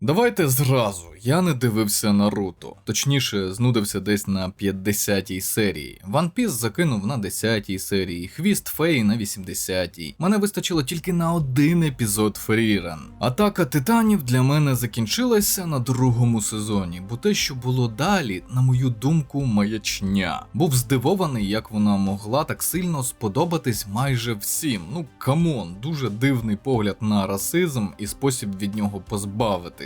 Давайте зразу. Я не дивився Наруто. Точніше, знудився десь на 50-й серії. One Piece закинув на 10-й серії, хвіст Фей на 80-й. Мене вистачило тільки на один епізод Фріран. Атака титанів для мене закінчилася на другому сезоні, бо те, що було далі, на мою думку, маячня. Був здивований, як вона могла так сильно сподобатись майже всім. Ну камон, дуже дивний погляд на расизм і спосіб від нього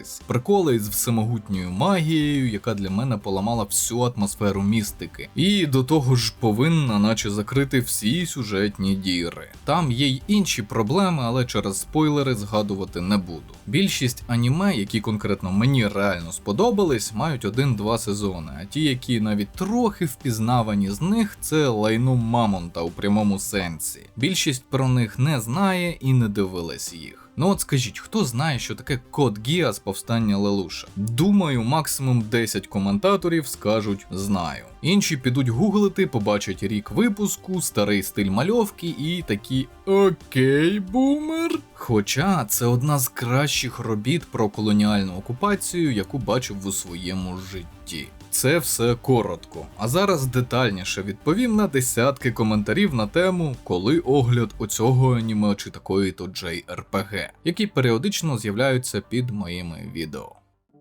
позбавитись. Приколи з всемогутньою магією, яка для мене поламала всю атмосферу містики. І до того ж повинна, наче закрити всі сюжетні діри. Там є й інші проблеми, але через спойлери згадувати не буду. Більшість аніме, які конкретно мені реально сподобались, мають один-два сезони, а ті, які навіть трохи впізнавані з них, це лайно Мамонта у прямому сенсі. Більшість про них не знає і не дивилась їх. Ну от скажіть, хто знає, що таке Код Гіас повстання Лелуша? Думаю, максимум 10 коментаторів скажуть знаю. Інші підуть гуглити, побачать рік випуску, старий стиль мальовки і такі окей, бумер. Хоча це одна з кращих робіт про колоніальну окупацію, яку бачив у своєму житті. Це все коротко. А зараз детальніше відповім на десятки коментарів на тему, коли огляд оцього аніме чи такої то JRPG, які періодично з'являються під моїми відео.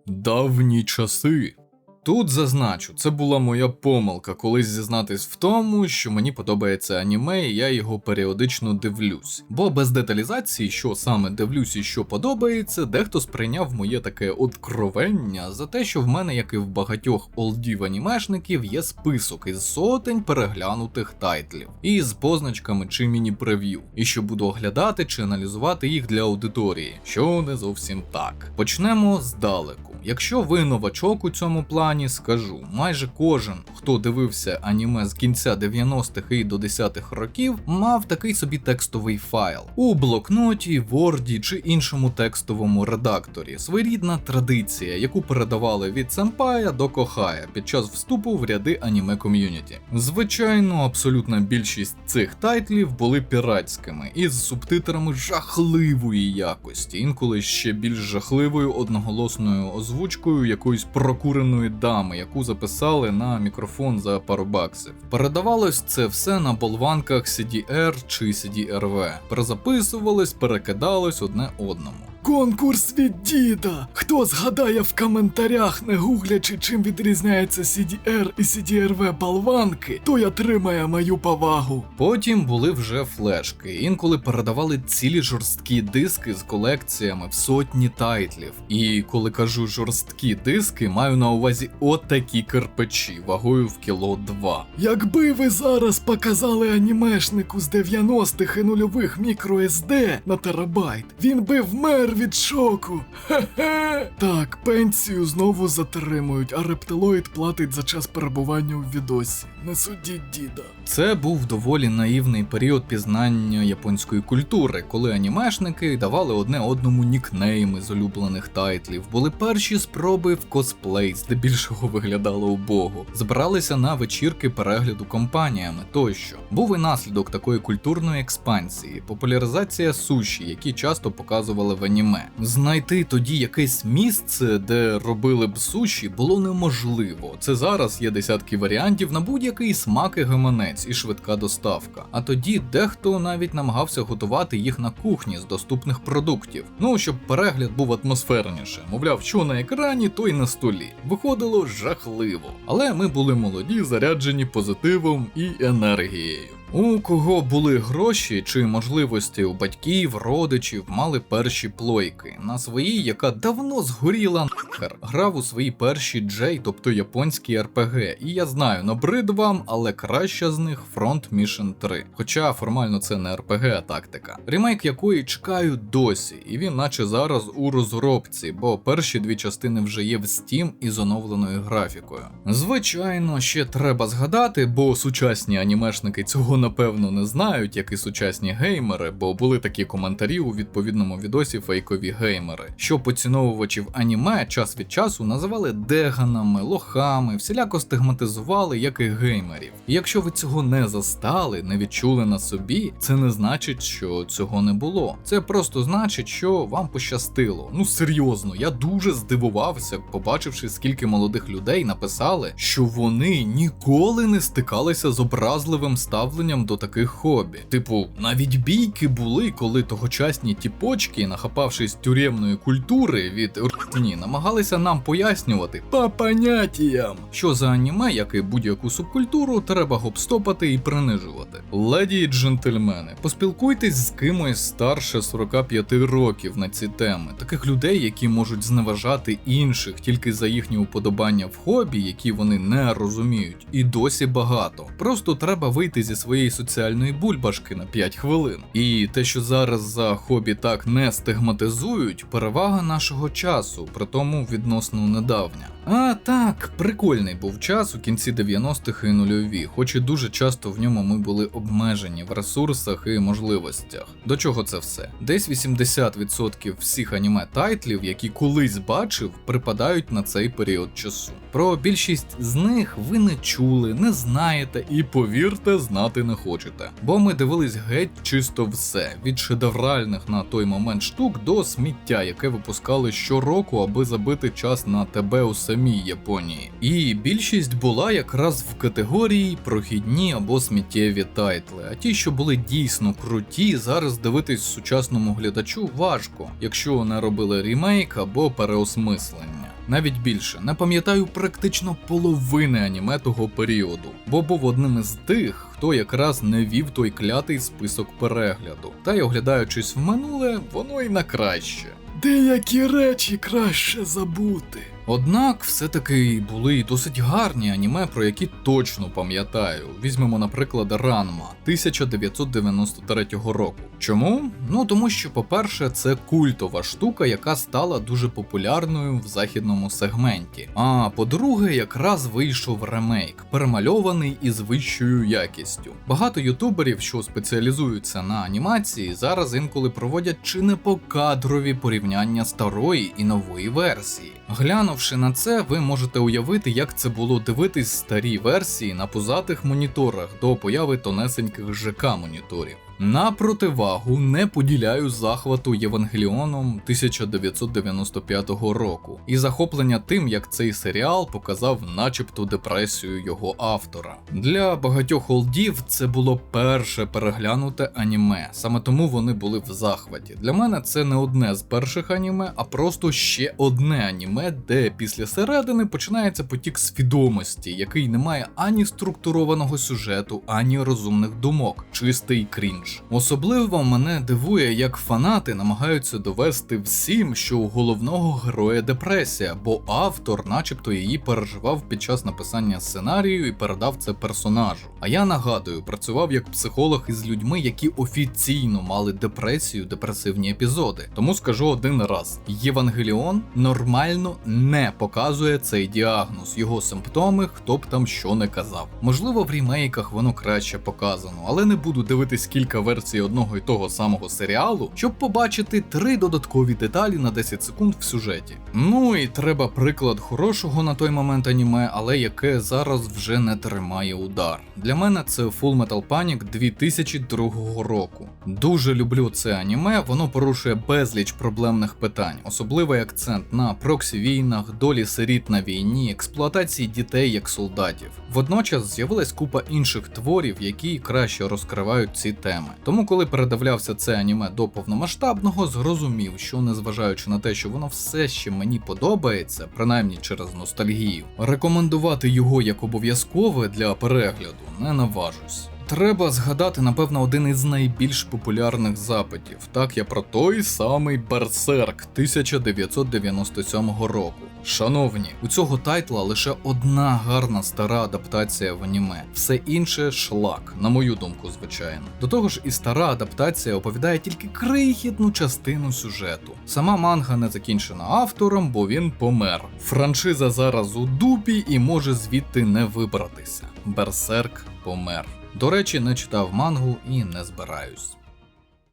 Давні часи. Тут зазначу, це була моя помилка колись зізнатись в тому, що мені подобається аніме, і я його періодично дивлюсь. Бо без деталізації, що саме дивлюсь і що подобається, дехто сприйняв моє таке откровення за те, що в мене, як і в багатьох олдів анімешників, є список із сотень переглянутих тайтлів, і з позначками чи міні-прев'ю, і що буду оглядати чи аналізувати їх для аудиторії, що не зовсім так. Почнемо здалеку. Якщо ви новачок у цьому плані, скажу, майже кожен, хто дивився аніме з кінця 90-х і до 10-х років, мав такий собі текстовий файл у блокноті, Word чи іншому текстовому редакторі. Своєрідна традиція, яку передавали від сенпая до кохая під час вступу в ряди аніме ком'юніті. Звичайно, абсолютна більшість цих тайтлів були піратськими із субтитрами жахливої якості, інколи ще більш жахливою одноголосною озвучкою якоїсь прокуреної дами, яку записали на мікрофон за пару баксів. Передавалось це все на болванках CDR чи CDRV. Перезаписувались, перекидалось одне одному. Конкурс від діда. Хто згадає в коментарях, не гуглячи, чим відрізняється CDR і CDRV болванки, той отримає мою повагу. Потім були вже флешки. Інколи передавали цілі жорсткі диски з колекціями в сотні тайтлів. І коли кажу жорсткі диски, маю на увазі отакі кирпичі вагою в кіло 2. Якби ви зараз показали анімешнику з 90-х і нульових мікро-SD на терабайт, він би вмер від шоку. Хе-хе. Так, пенсію знову затримують, а рептилоїд платить за час перебування у відосі. Не судіть діда. Це був доволі наївний період пізнання японської культури, коли анімешники давали одне одному нікнейми з улюблених тайтлів. Були перші спроби в косплей, здебільшого виглядало убого. Збиралися на вечірки перегляду компаніями тощо. Був і наслідок такої культурної експансії, популяризація суші, які часто показували в аніме. Знайти тоді якесь місце, де робили б суші, було неможливо. Це зараз є десятки варіантів на будь-який смак і гаманець і швидка доставка. А тоді дехто навіть намагався готувати їх на кухні з доступних продуктів. Ну щоб перегляд був атмосферніше. Мовляв, що на екрані, то й на столі. Виходило жахливо. Але ми були молоді, заряджені позитивом і енергією. У кого були гроші чи можливості у батьків, родичів, мали перші плойки. На своїй, яка давно згоріла нахер, грав у свої перші джей, тобто японські РПГ. І я знаю, набрид вам, але краща з них Front Mission 3. Хоча формально це не РПГ, а тактика. Ремейк якої чекаю досі, і він наче зараз у розробці, бо перші дві частини вже є в Steam із оновленою графікою. Звичайно, ще треба згадати, бо сучасні анімешники цього напевно не знають, як і сучасні геймери, бо були такі коментарі у відповідному відосі фейкові геймери, що поціновувачів аніме час від часу називали деганами, лохами, всіляко стигматизували як і геймерів. І якщо ви цього не застали, не відчули на собі, це не значить, що цього не було. Це просто значить, що вам пощастило. Ну серйозно, я дуже здивувався, побачивши, скільки молодих людей написали, що вони ніколи не стикалися з образливим ставленням до таких хобі. Типу, навіть бійки були, коли тогочасні тіпочки, нахапавшись тюремної культури від ртні, намагалися нам пояснювати по поняттям, що за аніме, як і будь-яку субкультуру, треба гопстопати і принижувати. Леді і джентльмени, поспілкуйтесь з кимось старше 45 років на ці теми, таких людей, які можуть зневажати інших тільки за їхні уподобання в хобі, які вони не розуміють, і досі багато. Просто треба вийти зі своєї соціальної бульбашки на 5 хвилин. І те, що зараз за хобі так не стигматизують, перевага нашого часу, при тому відносно недавня. А так, прикольний був час у кінці 90-х і нульові, хоч і дуже часто в ньому ми були обмежені в ресурсах і можливостях. До чого це все? Десь 80% всіх аніме тайтлів, які колись бачив, припадають на цей період часу. Про більшість з них ви не чули, не знаєте і повірте, знати не хочете. Бо ми дивились геть чисто все від шедевральних на той момент штук до сміття, яке випускали щороку, аби забити час на тебе у самій Японії. І більшість була якраз в категорії прохідні або сміттєві тайтли. А ті, що були дійсно круті, зараз дивитись сучасному глядачу важко, якщо не робили ремейк або переосмислення. Навіть більше не пам'ятаю практично половини аніме того періоду, бо був одним із тих, хто якраз не вів той клятий список перегляду. Та й оглядаючись в минуле, воно й на краще. Деякі речі краще забути. Однак все-таки були й досить гарні аніме, про які точно пам'ятаю. Візьмемо, наприклад, Ранма 1993 року. Чому? Ну тому що, по-перше, це культова штука, яка стала дуже популярною в західному сегменті. А по-друге, якраз вийшов ремейк, перемальований із вищою якістю. Багато ютуберів, що спеціалізуються на анімації, зараз інколи проводять чи не покадрові порівняння старої і нової версії. Глянувши на це, ви можете уявити, як це було дивитись старі версії на пузатих моніторах до появи тонесеньких ЖК моніторів. На противагу не поділяю захвату Євангеліоном 1995 року і захоплення тим, як цей серіал показав начебто депресію його автора. Для багатьох олдів це було перше переглянуте аніме, саме тому вони були в захваті. Для мене це не одне з перших аніме, а просто ще одне аніме, де після середини починається потік свідомості, який не має ані структурованого сюжету, ані розумних думок, чистий крінж. Особливо мене дивує, як фанати намагаються довести всім, що у головного героя депресія, бо автор, начебто, її переживав під час написання сценарію і передав це персонажу. А я нагадую, працював як психолог із людьми, які офіційно мали депресію, депресивні епізоди. Тому скажу один раз: Євангеліон нормально не показує цей діагноз, його симптоми, хто б там що не казав. Можливо, в рімейках воно краще показано, але не буду дивитись кілька версій одного і того самого серіалу, щоб побачити три додаткові деталі на 10 секунд в сюжеті. Ну і треба приклад хорошого на той момент аніме, але яке зараз вже не тримає удар. Для мене це Full Metal Panic 2002 року. Дуже люблю це аніме, воно порушує безліч проблемних питань, особливий акцент на проксі війнах, долі сиріт на війні, експлуатації дітей як солдатів. Водночас з'явилась купа інших творів, які краще розкривають ці теми. Тому, коли передивлявся це аніме до повномасштабного, зрозумів, що незважаючи на те, що воно все ще мені подобається, принаймні через ностальгію, рекомендувати його як обов'язкове для перегляду не наважусь. Треба згадати, напевно, один із найбільш популярних запитів. Так, я про той самий Берсерк 1997 року. Шановні, у цього тайтла лише одна гарна стара адаптація в аніме, все інше шлак, на мою думку, звичайно. До того ж, і стара адаптація оповідає тільки крихітну частину сюжету. Сама манга не закінчена автором, бо він помер. Франшиза зараз у дупі і може звідти не вибратися. Берсерк помер. До речі, не читав мангу і не збираюсь.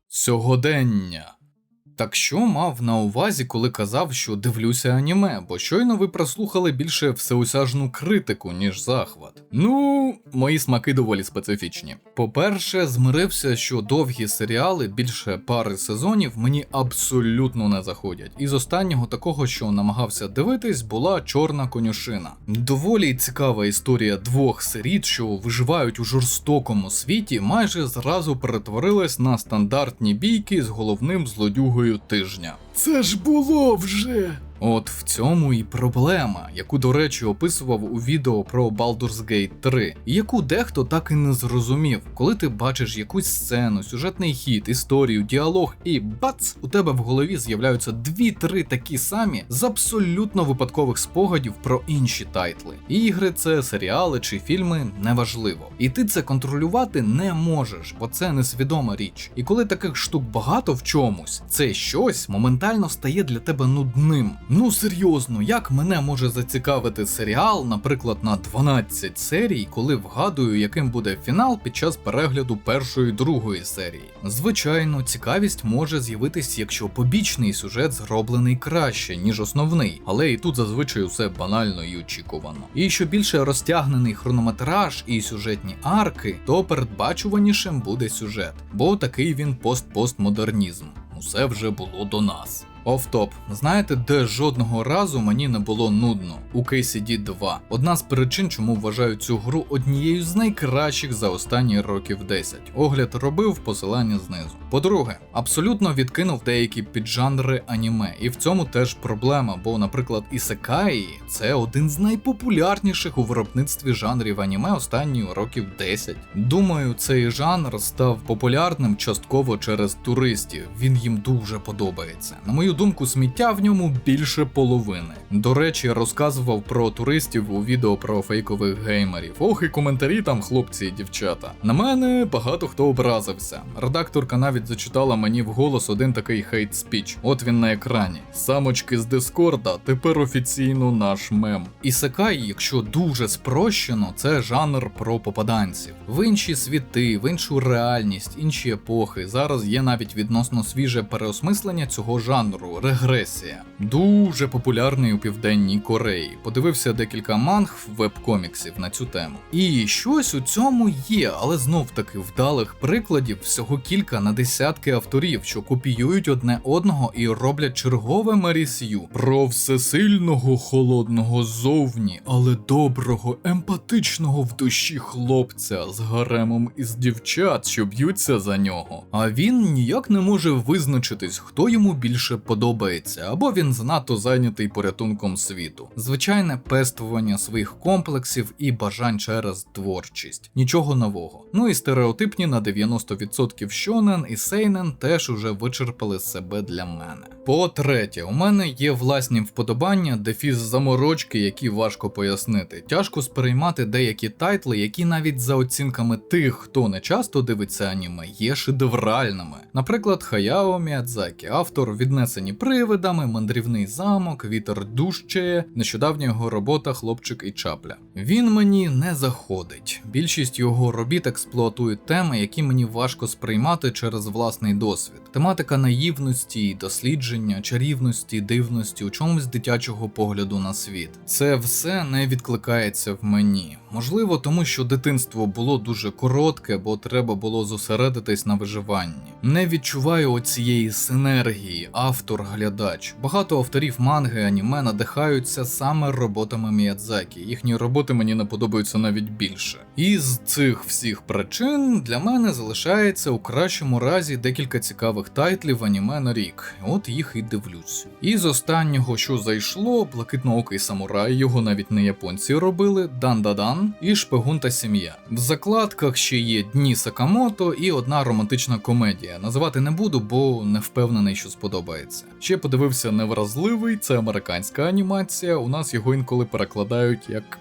Сьогодення. Так що мав на увазі, коли казав, що дивлюся аніме, бо щойно ви прослухали більше всеосяжну критику, ніж захват. Ну, мої смаки доволі специфічні. По-перше, змирився, що довгі серіали більше пари сезонів мені абсолютно не заходять. Із останнього такого, що намагався дивитись, була чорна конюшина. Доволі цікава історія двох сиріт, що виживають у жорстокому світі, майже зразу перетворилась на стандартні бійки з головним злодюгою тижня. Це ж було вже. От в цьому і проблема, яку, до речі, описував у відео про Baldur's Gate 3, і яку дехто так і не зрозумів, коли ти бачиш якусь сцену, сюжетний хід, історію, діалог, і бац, у тебе в голові з'являються дві-три такі самі з абсолютно випадкових спогадів про інші тайтли. Ігри, це серіали чи фільми неважливо. І ти це контролювати не можеш, бо це несвідома річ. І коли таких штук багато в чомусь, це щось моментально стає для тебе нудним. Ну серйозно, як мене може зацікавити серіал, наприклад, на 12 серій, коли вгадую, яким буде фінал під час перегляду першої другої серії? Звичайно, цікавість може з'явитись, якщо побічний сюжет зроблений краще, ніж основний, але і тут зазвичай усе банально і очікувано. І що більше розтягнений хронометраж і сюжетні арки, то передбачуванішим буде сюжет, бо такий він пост-постмодернізм. Усе вже було до нас. Офтоп, знаєте, де жодного разу мені не було нудно у KCD 2. Одна з причин, чому вважаю цю гру однією з найкращих за останні років 10. Огляд робив посилання знизу. По-друге, абсолютно відкинув деякі піджанри аніме, і в цьому теж проблема, бо, наприклад, Ісекаї це один з найпопулярніших у виробництві жанрів аніме останні років 10. Думаю, цей жанр став популярним частково через туристів. Він їм дуже подобається. На мою думку, сміття в ньому більше половини. До речі, розказував про туристів у відео про фейкових геймерів. Ох, і коментарі там, хлопці і дівчата. На мене багато хто образився. Редакторка навіть зачитала мені вголос один такий хейт спіч. От він на екрані. Самочки з Дискорда тепер офіційно наш мем. Ісекай, якщо дуже спрощено, це жанр про попаданців. В інші світи, в іншу реальність, інші епохи. Зараз є навіть відносно свіже переосмислення цього жанру регресія. Дуже популярний у південній Кореї. Подивився декілька манг веб-коміксів на цю тему. І щось у цьому є, але знов таки вдалих прикладів всього кілька на десятки авторів, що копіюють одне одного і роблять чергове Марісю про всесильного холодного зовні, але доброго, емпатичного в душі хлопця з гаремом із дівчат, що б'ються за нього. А він ніяк не може визначитись, хто йому більше подобається, або він занадто зайнятий порятунком світу. Звичайне пестування своїх комплексів і бажань через творчість. Нічого нового. Ну і стереотипні на 90% щонен і сейнен теж уже вичерпали себе для мене. По-третє, у мене є власні вподобання, дефіс заморочки, які важко пояснити. Тяжко сприймати деякі тайтли, які навіть за оцінками тих, хто не часто дивиться аніме, є шедевральними. Наприклад, Хаяо Міядзакі, автор віднесені привидами, мандрівний замок, вітер дужчає, нещодавня його робота Хлопчик і Чапля. Він мені не заходить. Більшість його робіт експлуатують теми, які мені важко сприймати через власний досвід. Тематика наївності, дослідження, чарівності, дивності, у чомусь дитячого погляду на світ. Це все не відкликається в мені. Можливо, тому що дитинство було дуже коротке, бо треба було зосередитись на виживанні. Не відчуваю оцієї синергії, автор-глядач. Багато авторів манги, аніме надихаються саме роботами Міядзакі. Їхні роботи мені не подобаються навіть більше. І з цих всіх причин для мене залишається у кращому разі декілька цікавих тайтлів аніме на рік. От їх і дивлюсь. І з останнього, що зайшло, блакитноокий самурай, його навіть не японці робили, Дан-Дадан і Шпигун та сім'я. В закладках ще є Дні Сакамото і одна романтична комедія. Називати не буду, бо не впевнений, що сподобається. Ще подивився невразливий, це американська анімація. У нас його інколи перекладають як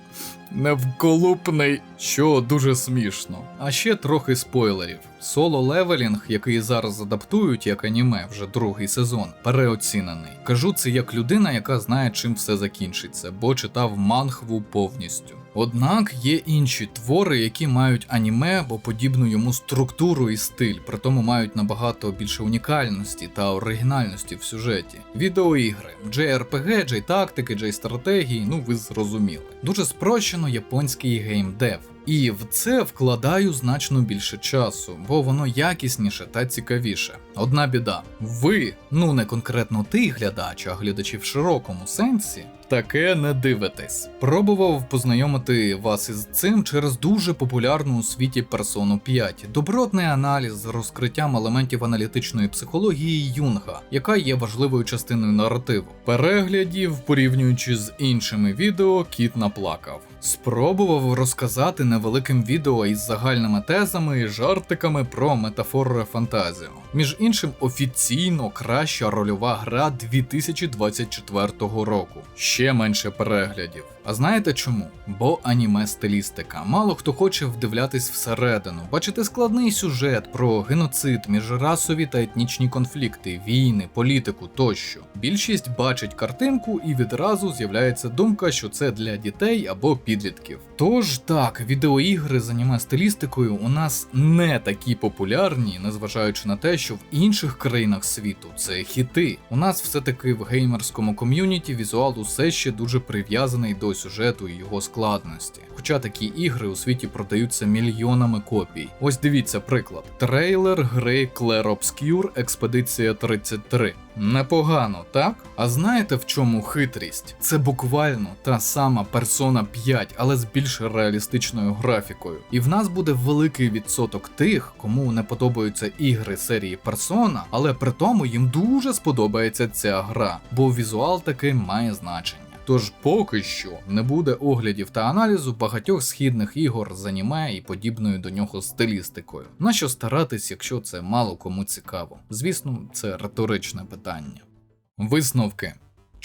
невколупний, що дуже смішно. А ще трохи спойлерів. Соло левелінг, який зараз адаптують як аніме, вже другий сезон, переоцінений. Кажу це як людина, яка знає, чим все закінчиться, бо читав мангву повністю. Однак є інші твори, які мають аніме або подібну йому структуру і стиль, при тому мають набагато більше унікальності та оригінальності в сюжеті. Відеоігри, JRPG, J-тактики, J-стратегії, ну ви зрозуміли. Дуже спрощено японський геймдев. І в це вкладаю значно більше часу, бо воно якісніше та цікавіше. Одна біда: ви, ну не конкретно ти, глядач, а глядачі в широкому сенсі, таке не дивитесь. Пробував познайомити вас із цим через дуже популярну у світі персону 5, добротний аналіз з розкриттям елементів аналітичної психології Юнга, яка є важливою частиною наративу. Переглядів, порівнюючи з іншими відео, кіт наплакав. Спробував розказати невеликим відео із загальними тезами і жартиками про метафори фантазію. Між іншим, офіційно краща рольова гра 2024 року. Ще менше переглядів. А знаєте чому? Бо аніме стилістика. Мало хто хоче вдивлятись всередину, бачити складний сюжет про геноцид, міжрасові та етнічні конфлікти, війни, політику тощо. Більшість бачить картинку і відразу з'являється думка, що це для дітей або підлітків. Тож так, відеоігри з аніме стилістикою у нас не такі популярні, незважаючи на те, що в інших країнах світу це хіти. У нас все-таки в геймерському ком'юніті візуал усе ще дуже прив'язаний до сюжету і його складності. Хоча такі ігри у світі продаються мільйонами копій. Ось дивіться приклад: трейлер гри Clair Obscure Експедиція 33. Непогано, так? А знаєте в чому хитрість? Це буквально та сама Persona 5, але з більш реалістичною графікою. І в нас буде великий відсоток тих, кому не подобаються ігри серії Persona, але при тому їм дуже сподобається ця гра, бо візуал таки має значення. Тож поки що не буде оглядів та аналізу багатьох східних ігор з аніме і подібною до нього стилістикою. Нащо старатись, якщо це мало кому цікаво? Звісно, це риторичне питання. Висновки.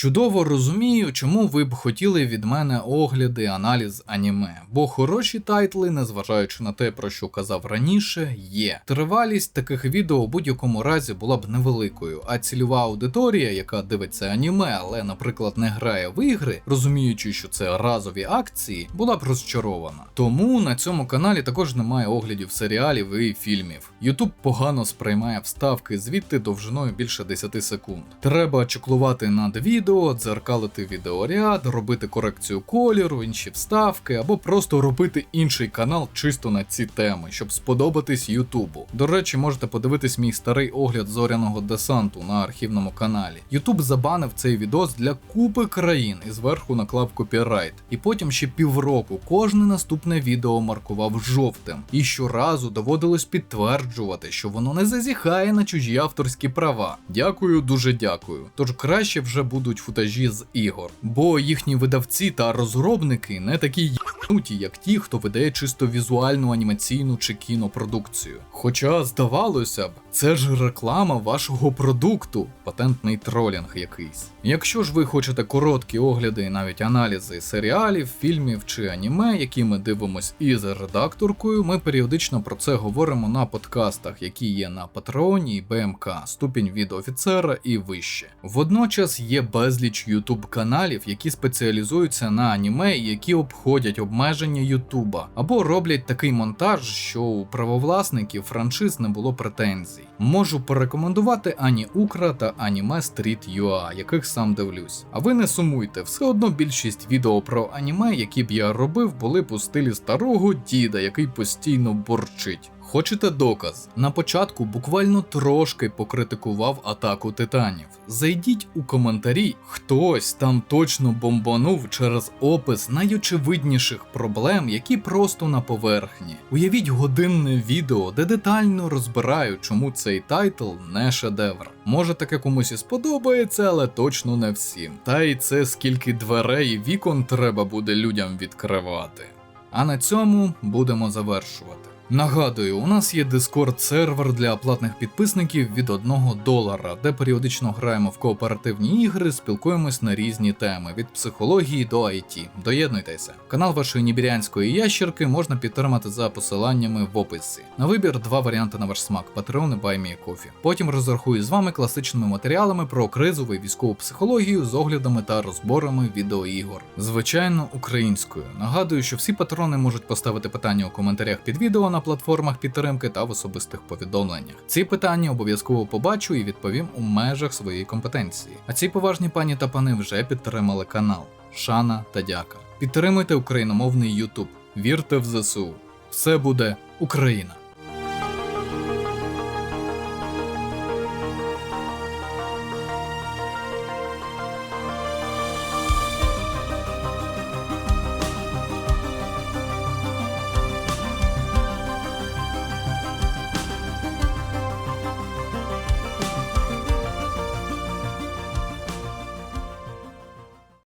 Чудово розумію, чому ви б хотіли від мене огляди, аналіз аніме, бо хороші тайтли, незважаючи на те, про що казав раніше, є. Тривалість таких відео у будь-якому разі була б невеликою, а цільова аудиторія, яка дивиться аніме, але, наприклад, не грає в ігри, розуміючи, що це разові акції, була б розчарована. Тому на цьому каналі також немає оглядів серіалів і фільмів. Ютуб погано сприймає вставки звідти довжиною більше 10 секунд. Треба чеклувати над відео відео, дзеркалити відеоряд, робити корекцію кольору, інші вставки, або просто робити інший канал чисто на ці теми, щоб сподобатись Ютубу. До речі, можете подивитись мій старий огляд зоряного десанту на архівному каналі. Ютуб забанив цей відос для купи країн і зверху наклав копірайт. І потім ще півроку кожне наступне відео маркував жовтим. І щоразу доводилось підтверджувати, що воно не зазіхає на чужі авторські права. Дякую, дуже дякую. Тож краще вже будуть футажі з ігор, бо їхні видавці та розробники не такі єбнуті, як ті, хто видає чисто візуальну анімаційну чи кінопродукцію. Хоча, здавалося б, це ж реклама вашого продукту, патентний тролінг якийсь. Якщо ж ви хочете короткі огляди і навіть аналізи серіалів, фільмів чи аніме, які ми дивимось із редакторкою, ми періодично про це говоримо на подкастах, які є на Патреоні БМК, ступінь від офіцера і вище. Водночас є безліч ютуб каналів, які спеціалізуються на аніме і які обходять обмеження Ютуба, або роблять такий монтаж, що у правовласників франшиз не було претензій. Можу порекомендувати Ані Укра та Аніме Street яких сам дивлюсь. А ви не сумуйте, все одно більшість відео про аніме, які б я робив, були б у стилі старого діда, який постійно борчить. Хочете доказ? На початку буквально трошки покритикував атаку титанів. Зайдіть у коментарі, хтось там точно бомбанув через опис найочевидніших проблем, які просто на поверхні. Уявіть годинне відео, де детально розбираю, чому цей тайтл не шедевр. Може таке комусь і сподобається, але точно не всім. Та й це скільки дверей і вікон треба буде людям відкривати. А на цьому будемо завершувати. Нагадую, у нас є Discord сервер для платних підписників від 1 долара, де періодично граємо в кооперативні ігри, спілкуємось на різні теми від психології до IT. Доєднуйтеся. Канал вашої нібірянської ящерки можна підтримати за посиланнями в описі. На вибір два варіанти на ваш смак: Patreon і BuyMeACoffee. Потім розрахую з вами класичними матеріалами про кризову і військову психологію з оглядами та розборами відеоігор. Звичайно, українською. Нагадую, що всі патрони можуть поставити питання у коментарях під відео на платформах підтримки та в особистих повідомленнях. Ці питання обов'язково побачу і відповім у межах своєї компетенції. А ці поважні пані та пани вже підтримали канал. Шана та дяка. Підтримуйте україномовний YouTube. Вірте в ЗСУ. Все буде Україна!